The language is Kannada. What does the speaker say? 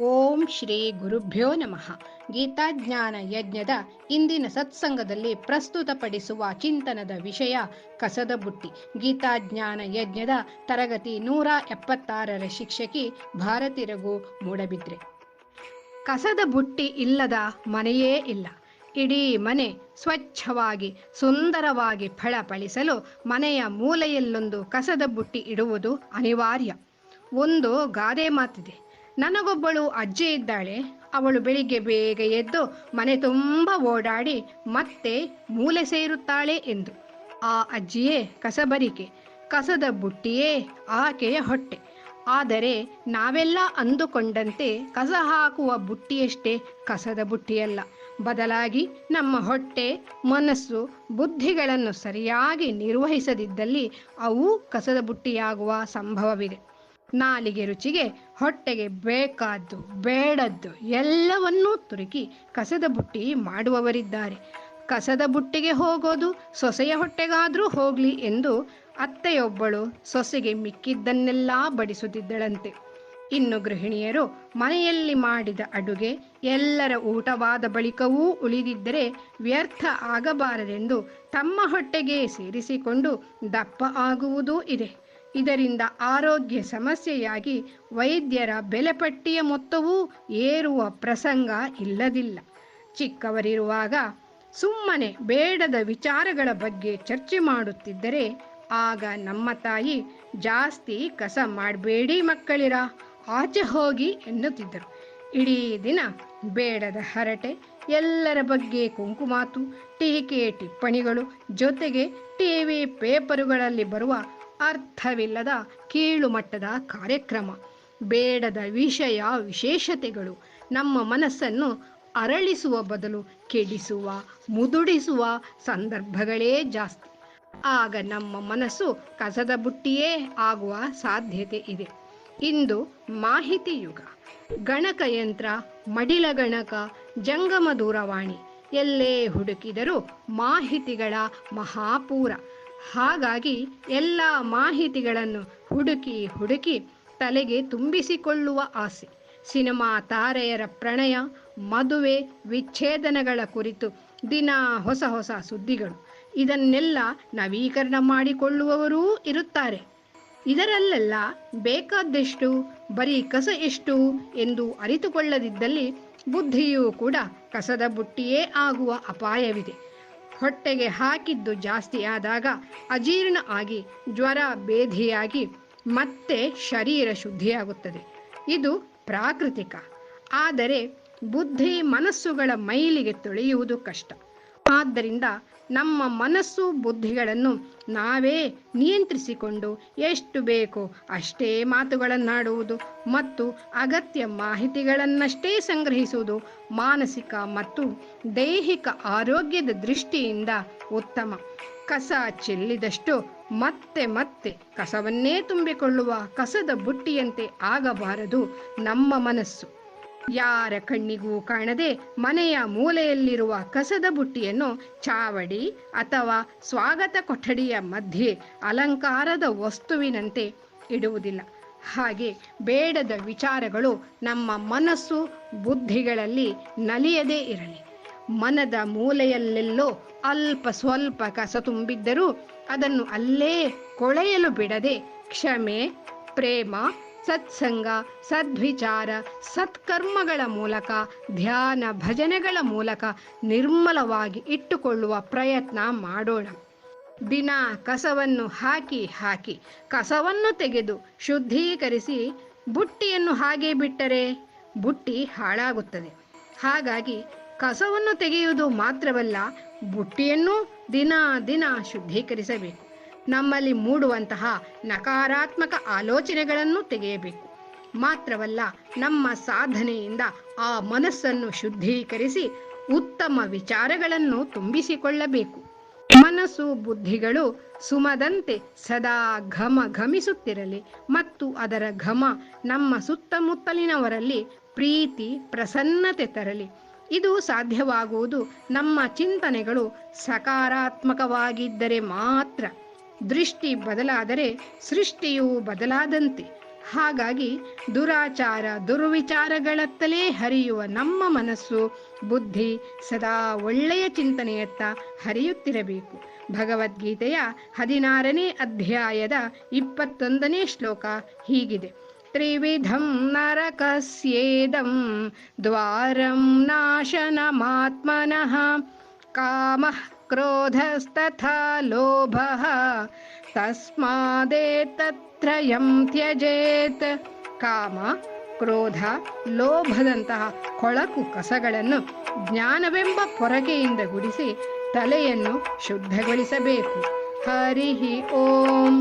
ಓಂ ಶ್ರೀ ಗುರುಭ್ಯೋ ನಮಃ. ಗೀತಾಜ್ಞಾನ ಯಜ್ಞದ ಇಂದಿನ ಸತ್ಸಂಗದಲ್ಲಿ ಪ್ರಸ್ತುತಪಡಿಸುವ ಚಿಂತನದ ವಿಷಯ ಕಸದ ಬುಟ್ಟಿ. ಗೀತಾಜ್ಞಾನ ಯಜ್ಞದ ತರಗತಿ ನೂರ ಎಪ್ಪತ್ತಾರರ ಶಿಕ್ಷಕಿ ಭಾರತಿ ರಘು ಮೂಡಬಿದ್ರೆ. ಕಸದ ಬುಟ್ಟಿ ಇಲ್ಲದ ಮನೆಯೇ ಇಲ್ಲ. ಇಡೀ ಮನೆ ಸ್ವಚ್ಛವಾಗಿ, ಸುಂದರವಾಗಿ ಫಳಪಳಿಸಲು ಮನೆಯ ಮೂಲೆಯಲ್ಲೊಂದು ಕಸದ ಬುಟ್ಟಿ ಇಡುವುದು ಅನಿವಾರ್ಯ. ಒಂದು ಗಾದೆ ಮಾತಿದೆ. ನನಗೊಬ್ಬಳು ಅಜ್ಜಿ ಇದ್ದಾಳೆ. ಅವಳು ಬೆಳಿಗ್ಗೆ ಬೇಗ ಎದ್ದು ಮನೆ ತುಂಬ ಓಡಾಡಿ ಮತ್ತೆ ಮೂಲೆ ಸೇರುತ್ತಾಳೆ ಎಂದು. ಆ ಅಜ್ಜಿಯೇ ಕಸಬರಿಕೆ. ಕಸದ ಬುಟ್ಟಿಯೇ ಆಕೆಯ ಹೊಟ್ಟೆ. ಆದರೆ ನಾವೆಲ್ಲ ಅಂದುಕೊಂಡಂತೆ ಕಸ ಹಾಕುವ ಬುಟ್ಟಿಯಷ್ಟೇ ಕಸದ ಬುಟ್ಟಿಯಲ್ಲ. ಬದಲಾಗಿ ನಮ್ಮ ಹೊಟ್ಟೆ, ಮನಸ್ಸು, ಬುದ್ಧಿಗಳನ್ನು ಸರಿಯಾಗಿ ನಿರ್ವಹಿಸದಿದ್ದಲ್ಲಿ ಅವು ಕಸದ ಬುಟ್ಟಿಯಾಗುವ ಸಂಭವವಿದೆ. ನಾಲಿಗೆ ರುಚಿಗೆ ಹೊಟ್ಟೆಗೆ ಬೇಕಾದ್ದು, ಬೇಡದ್ದು ಎಲ್ಲವನ್ನೂ ತುರುಕಿ ಕಸದ ಬುಟ್ಟಿ ಮಾಡುವವರಿದ್ದಾರೆ. ಕಸದ ಬುಟ್ಟಿಗೆ ಹೋಗೋದು ಸೊಸೆಯ ಹೊಟ್ಟೆಗಾದರೂ ಹೋಗ್ಲಿ ಎಂದು ಅತ್ತೆಯೊಬ್ಬಳು ಸೊಸೆಗೆ ಮಿಕ್ಕಿದ್ದನ್ನೆಲ್ಲ ಬಡಿಸುತ್ತಿದ್ದಳಂತೆ. ಇನ್ನು ಗೃಹಿಣಿಯರು ಮನೆಯಲ್ಲಿ ಮಾಡಿದ ಅಡುಗೆ ಎಲ್ಲರ ಊಟವಾದ ಬಳಿಕವೂ ಉಳಿದಿದ್ದರೆ ವ್ಯರ್ಥ ಆಗಬಾರದೆಂದು ತಮ್ಮ ಹೊಟ್ಟೆಗೆ ಸೇರಿಸಿಕೊಂಡು ದಪ್ಪ ಆಗುವುದೂ ಇದೆ. ಇದರಿಂದ ಆರೋಗ್ಯ ಸಮಸ್ಯೆಯಾಗಿ ವೈದ್ಯರ ಬೆಲೆಪಟ್ಟಿಯ ಮೊತ್ತವೂ ಏರುವ ಪ್ರಸಂಗ ಇಲ್ಲದಿಲ್ಲ. ಚಿಕ್ಕವರಿರುವಾಗ ಸುಮ್ಮನೆ ಬೇಡದ ವಿಚಾರಗಳ ಬಗ್ಗೆ ಚರ್ಚೆ ಮಾಡುತ್ತಿದ್ದರೆ ಆಗ ನಮ್ಮ ತಾಯಿ, ಜಾಸ್ತಿ ಕಸ ಮಾಡಬೇಡಿ ಮಕ್ಕಳಿರ, ಆಚೆ ಹೋಗಿ ಎನ್ನುತ್ತಿದ್ದರು. ಇಡೀ ದಿನ ಬೇಡದ ಹರಟೆ, ಎಲ್ಲರ ಬಗ್ಗೆ ಕುಂಕುಮಾತು, ಟೀಕೆ ಟಿಪ್ಪಣಿಗಳು, ಜೊತೆಗೆ ಟಿವಿ ಪೇಪರುಗಳಲ್ಲಿ ಬರುವ ಅರ್ಥವಿಲ್ಲದ ಕೀಳುಮಟ್ಟದ ಕಾರ್ಯಕ್ರಮ, ಬೇಡದ ವಿಷಯ ವಿಶೇಷತೆಗಳು ನಮ್ಮ ಮನಸ್ಸನ್ನು ಅರಳಿಸುವ ಬದಲು ಕೆಡಿಸುವ, ಮುದುಡಿಸುವ ಸಂದರ್ಭಗಳೇ ಜಾಸ್ತಿ. ಆಗ ನಮ್ಮ ಮನಸ್ಸು ಕಸದ ಬುಟ್ಟಿಯೇ ಆಗುವ ಸಾಧ್ಯತೆ ಇದೆ. ಇಂದು ಮಾಹಿತಿ ಯುಗ. ಗಣಕ ಯಂತ್ರ ಮಡಿಲ ಗಣಕ ಜಂಗಮ ದೂರವಾಣಿ ಎಲ್ಲೇ ಹುಡುಕಿದರೂ ಮಾಹಿತಿಗಳ ಮಹಾಪೂರ. ಹಾಗಾಗಿ ಎಲ್ಲ ಮಾಹಿತಿಗಳನ್ನು ಹುಡುಕಿ ಹುಡುಕಿ ತಲೆಗೆ ತುಂಬಿಸಿಕೊಳ್ಳುವ ಆಸೆ. ಸಿನಿಮಾ ತಾರೆಯರ ಪ್ರಣಯ, ಮದುವೆ, ವಿಚ್ಛೇದನಗಳ ಕುರಿತು ದಿನ ಹೊಸ ಹೊಸ ಸುದ್ದಿಗಳು. ಇದನ್ನೆಲ್ಲ ನವೀಕರಣ ಮಾಡಿಕೊಳ್ಳುವವರೂ ಇರುತ್ತಾರೆ. ಇದರಲ್ಲೆಲ್ಲ ಬೇಕಾದಷ್ಟು, ಬರೀ ಕಸ ಎಷ್ಟು ಎಂದು ಅರಿತುಕೊಳ್ಳದಿದ್ದಲ್ಲಿ ಬುದ್ಧಿಯೂ ಕೂಡ ಕಸದ ಬುಟ್ಟಿಯೇ ಆಗುವ ಅಪಾಯವಿದೆ. ಹೊಟ್ಟೆಗೆ ಹಾಕಿದ್ದು ಜಾಸ್ತಿ ಆದಾಗ ಅಜೀರ್ಣ ಆಗಿ ಜ್ವರ ಬೇಧಿಯಾಗಿ ಮತ್ತೆ ಶರೀರ ಶುದ್ಧಿಯಾಗುತ್ತದೆ. ಇದು ಪ್ರಾಕೃತಿಕ. ಆದರೆ ಬುದ್ಧಿ ಮನಸ್ಸುಗಳ ಮೈಲಿಗೆ ತೊಳೆಯುವುದು ಕಷ್ಟ. ಆದ್ದರಿಂದ ನಮ್ಮ ಮನಸ್ಸು ಬುದ್ಧಿಗಳನ್ನು ನಾವೇ ನಿಯಂತ್ರಿಸಿಕೊಂಡು ಎಷ್ಟು ಬೇಕೋ ಅಷ್ಟೇ ಮಾತುಗಳನ್ನಾಡುವುದು ಮತ್ತು ಅಗತ್ಯ ಮಾಹಿತಿಗಳನ್ನಷ್ಟೇ ಸಂಗ್ರಹಿಸುವುದು ಮಾನಸಿಕ ಮತ್ತು ದೈಹಿಕ ಆರೋಗ್ಯದ ದೃಷ್ಟಿಯಿಂದ ಉತ್ತಮ. ಕಸ ಚೆಲ್ಲಿದಷ್ಟು ಮತ್ತೆ ಮತ್ತೆ ಕಸವನ್ನೇ ತುಂಬಿಕೊಳ್ಳುವ ಕಸದ ಬುಟ್ಟಿಯಂತೆ ಆಗಬಾರದು ನಮ್ಮ ಮನಸ್ಸು. ಯಾರ ಕಣ್ಣಿಗೂ ಕಾಣದೆ ಮನೆಯ ಮೂಲೆಯಲ್ಲಿರುವ ಕಸದ ಬುಟ್ಟಿಯನ್ನು ಚಾವಡಿ ಅಥವಾ ಸ್ವಾಗತ ಕೊಠಡಿಯ ಮಧ್ಯೆ ಅಲಂಕಾರದ ವಸ್ತುವಿನಂತೆ ಇಡುವುದಿಲ್ಲ. ಹಾಗೆ ಬೇಡದ ವಿಚಾರಗಳು ನಮ್ಮ ಮನಸ್ಸು ಬುದ್ಧಿಗಳಲ್ಲಿ ನಲಿಯದೇ ಇರಲಿ. ಮನದ ಮೂಲೆಯಲ್ಲೆಲ್ಲೋ ಅಲ್ಪ ಸ್ವಲ್ಪ ಕಸ ತುಂಬಿದ್ದರೂ ಅದನ್ನು ಅಲ್ಲೇ ಕೊಳೆಯಲು ಬಿಡದೆ ಕ್ಷಮೆ, ಪ್ರೇಮ ಸತ್ಸಂಗ, ಸದ್ವಿಚಾರ, ಸತ್ಕರ್ಮಗಳ ಮೂಲಕ, ಧ್ಯಾನ ಭಜನೆಗಳ ಮೂಲಕ ನಿರ್ಮಲವಾಗಿ ಇಟ್ಟುಕೊಳ್ಳುವ ಪ್ರಯತ್ನ ಮಾಡೋಣ. ದಿನ ಕಸವನ್ನು ಹಾಕಿ ಹಾಕಿ, ಕಸವನ್ನು ತೆಗೆದು ಶುದ್ಧೀಕರಿಸಿ ಬುಟ್ಟಿಯನ್ನು ಹಾಗೆ ಬಿಟ್ಟರೆ ಬುಟ್ಟಿ ಹಾಳಾಗುತ್ತದೆ. ಹಾಗಾಗಿ ಕಸವನ್ನು ತೆಗೆಯುವುದು ಮಾತ್ರವಲ್ಲ, ಬುಟ್ಟಿಯನ್ನು ದಿನ ದಿನ ಶುದ್ಧೀಕರಿಸಬೇಕು. ನಮ್ಮಲ್ಲಿ ಮೂಡುವಂತಹ ನಕಾರಾತ್ಮಕ ಆಲೋಚನೆಗಳನ್ನು ತೆಗೆಯಬೇಕು. ಮಾತ್ರವಲ್ಲ, ನಮ್ಮ ಸಾಧನೆಯಿಂದ ಆ ಮನಸ್ಸನ್ನು ಶುದ್ಧೀಕರಿಸಿ ಉತ್ತಮ ವಿಚಾರಗಳನ್ನು ತುಂಬಿಸಿಕೊಳ್ಳಬೇಕು. ಮನಸ್ಸು ಬುದ್ಧಿಗಳು ಸುಮದಂತೆ ಸದಾ ಘಮ ಘಮಿಸುತ್ತಿರಲಿ ಮತ್ತು ಅದರ ಘಮ ನಮ್ಮ ಸುತ್ತಮುತ್ತಲಿನವರಲ್ಲಿ ಪ್ರೀತಿ, ಪ್ರಸನ್ನತೆ ತರಲಿ. ಇದು ಸಾಧ್ಯವಾಗುವುದು ನಮ್ಮ ಚಿಂತನೆಗಳು ಸಕಾರಾತ್ಮಕವಾಗಿದ್ದರೆ ಮಾತ್ರ. ದೃಷ್ಟಿ ಬದಲಾದರೆ ಸೃಷ್ಟಿಯು ಬದಲಾದಂತೆ. ಹಾಗಾಗಿ ದುರಾಚಾರ ದುರ್ವಿಚಾರಗಳತ್ತಲೇ ಹರಿಯುವ ನಮ್ಮ ಮನಸ್ಸು ಬುದ್ಧಿ ಸದಾ ಒಳ್ಳೆಯ ಚಿಂತನೆಯತ್ತ ಹರಿಯುತ್ತಿರಬೇಕು. ಭಗವದ್ಗೀತೆಯ ಹದಿನಾರನೇ ಅಧ್ಯಾಯದ ಇಪ್ಪತ್ತೊಂದನೇ ಶ್ಲೋಕ ಹೀಗಿದೆ. ತ್ರಿವಿಧಂ ನರಕಸ್ಯೇದಂ ದ್ವಾರಂ ನಾಶನಮಾತ್ಮನಃ ಕಾಮಃ ಕ್ರೋಧಸ್ತಥಾ ಲೋಭಃ ತಸ್ಮಾದೇತತ್ರಯಂ ತ್ಯಜೇತ್ ಕಾಮ ಕ್ರೋಧ ಲೋಭದಂತಹ ಕೊಳಕು ಕಸಗಳನ್ನು ಜ್ಞಾನವೆಂಬ ಪೊರಗೆಯಿಂದ ಗುಡಿಸಿ ತಲೆಯನ್ನು ಶುದ್ಧಗೊಳಿಸಬೇಕು. ಹರಿಹಿ ಓಂ.